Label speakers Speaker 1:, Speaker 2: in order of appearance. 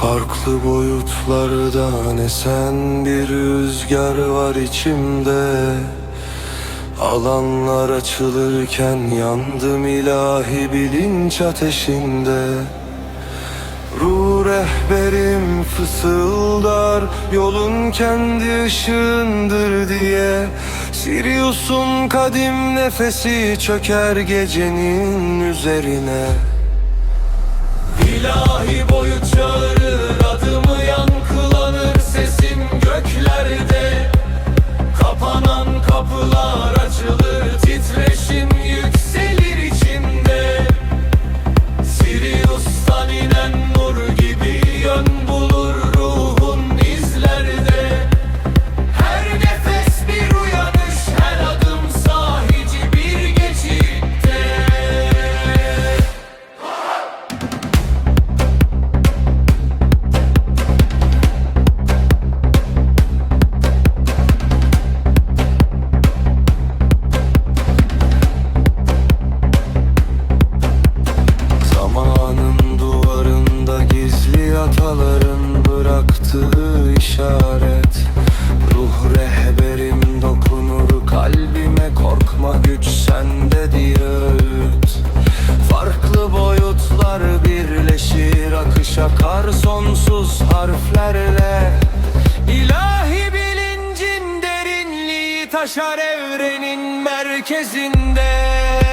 Speaker 1: Farklı boyutlardan esen bir rüzgar var içimde. Alanlar açılırken yandım ilahi bilinç ateşinde. Ruh rehberim fısıldar Yolun kendi ışığındır diye. Sirius'un kadim nefesi çöker gecenin üzerine İlahi boyut çağırır sonsuz harflerle. İlahi bilincin derinliği taşar evrenin merkezinde